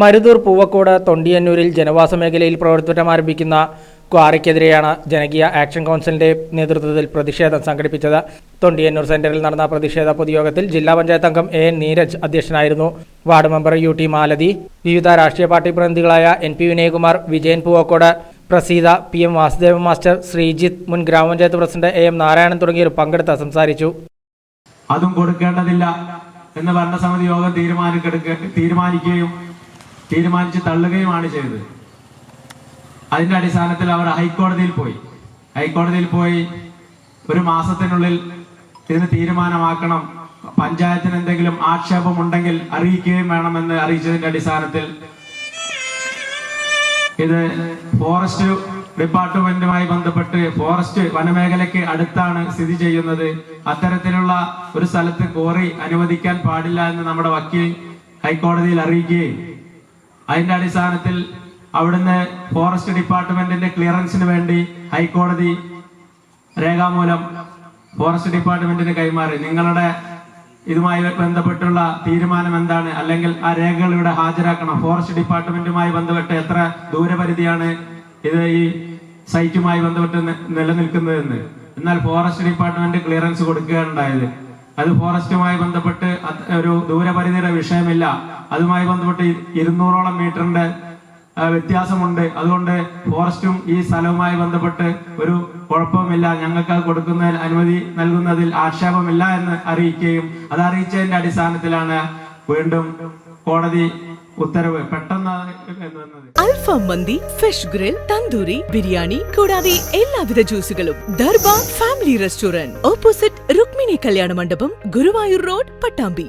മരുതൂർ പൂവക്കോട് തൊണ്ടിയന്നൂരിൽ ജനവാസ മേഖലയിൽ പ്രവർത്തനം ആരംഭിക്കുന്ന ക്വാറിക്കെതിരെയാണ് ജനകീയ ആക്ഷൻ കൗൺസിലിന്റെ നേതൃത്വത്തിൽ പ്രതിഷേധം സംഘടിപ്പിച്ചത്. തൊണ്ടിയന്നൂർ സെന്ററിൽ നടന്ന പ്രതിഷേധ പൊതുയോഗത്തിൽ ജില്ലാ പഞ്ചായത്ത് അംഗം എ നീരജ് അധ്യക്ഷനായിരുന്നു. Ward member U T Malathi വിവിധ രാഷ്ട്രീയ പാർട്ടി പ്രതിനിധികളായ N P Vinayakumar Vijayan Poovakkode Praseetha P M Vasudeva master Sreejith മുൻ ഗ്രാമപഞ്ചായത്ത് പ്രസിഡന്റ് എ എം നാരായണൻ തുടങ്ങിയവർ പങ്കെടുത്ത് സംസാരിച്ചു. അതും കൊടുക്കേണ്ടതില്ല എന്ന് ഭരണസമിതി യോഗം തീരുമാനിക്കുകയും തീരുമാനിച്ച് തള്ളുകയുമാണ് ചെയ്തത്. അതിന്റെ അടിസ്ഥാനത്തിൽ അവർ ഹൈക്കോടതിയിൽ പോയി. ഹൈക്കോടതിയിൽ പോയി ഒരു മാസത്തിനുള്ളിൽ ഇതിന് തീരുമാനമാക്കണം. പഞ്ചായത്തിന് എന്തെങ്കിലും ആക്ഷേപം ഉണ്ടെങ്കിൽ അറിയിക്കുകയും വേണമെന്ന് അറിയിച്ചതിന്റെ അടിസ്ഥാനത്തിൽ ഇത് ഫോറസ്റ്റ് ഡിപ്പാർട്ട്മെന്റുമായി ബന്ധപ്പെട്ട് ഫോറസ്റ്റ് വനമേഖലയ്ക്ക് അടുത്താണ് സ്ഥിതി ചെയ്യുന്നത്. അത്തരത്തിലുള്ള ഒരു സ്ഥലത്ത് കോറി അനുവദിക്കാൻ പാടില്ല എന്ന് നമ്മുടെ വക്കീൽ ഹൈക്കോടതിയിൽ അറിയിക്കുകയും അതിന്റെ അടിസ്ഥാനത്തിൽ അവിടുന്ന് ഫോറസ്റ്റ് ഡിപ്പാർട്ട്മെന്റിന്റെ ക്ലിയറൻസിന് വേണ്ടി ഹൈക്കോടതി രേഖാമൂലം ഫോറസ്റ്റ് ഡിപ്പാർട്ട്മെന്റിന് കൈമാറി. നിങ്ങളുടെ ഇതുമായി ബന്ധപ്പെട്ടുള്ള തീരുമാനം എന്താണ്? അല്ലെങ്കിൽ ആ രേഖകൾ ഇവിടെ ഹാജരാക്കണം. ഫോറസ്റ്റ് ഡിപ്പാർട്ട്മെന്റുമായി ബന്ധപ്പെട്ട് എത്ര ദൂരപരിധിയാണ് ഇത് ഈ സൈറ്റുമായി ബന്ധപ്പെട്ട് നിലനിൽക്കുന്നതെന്ന്. എന്നാൽ ഫോറസ്റ്റ് ഡിപ്പാർട്ട്മെന്റ് ക്ലിയറൻസ് കൊടുക്കുകയാണ് ഉണ്ടായത്. അത് ഫോറസ്റ്റുമായി ബന്ധപ്പെട്ട് ഒരു ദൂരപരിധിയുടെ വിഷയമില്ല. അതുമായി ബന്ധപ്പെട്ട് ഇരുന്നൂറോളം മീറ്ററിന്റെ വ്യത്യാസമുണ്ട്. അതുകൊണ്ട് ഫോറസ്റ്റും ഈ സ്ഥലവുമായി ബന്ധപ്പെട്ട് ഒരു കുഴപ്പമില്ല ഞങ്ങൾക്ക് അത് കൊടുക്കുന്നതിൽ അനുമതി നൽകുന്നതിൽ ആക്ഷേപമില്ല എന്ന് അറിയിക്കുകയും അത് അറിയിച്ചതിന്റെ അടിസ്ഥാനത്തിലാണ് വീണ്ടും കോടതി ഉത്തരവ്. പെട്ടെന്ന് അൽഫ മന്തി ഫിഷ് ഗ്രിൽ തന്തൂരി ബിരിയാണി കൂടാതെ എല്ലാവിധ ജ്യൂസുകളും Darbar family restaurant. Opposite Rukmini Kalyana Mandapam Guruvayur road Pattambi.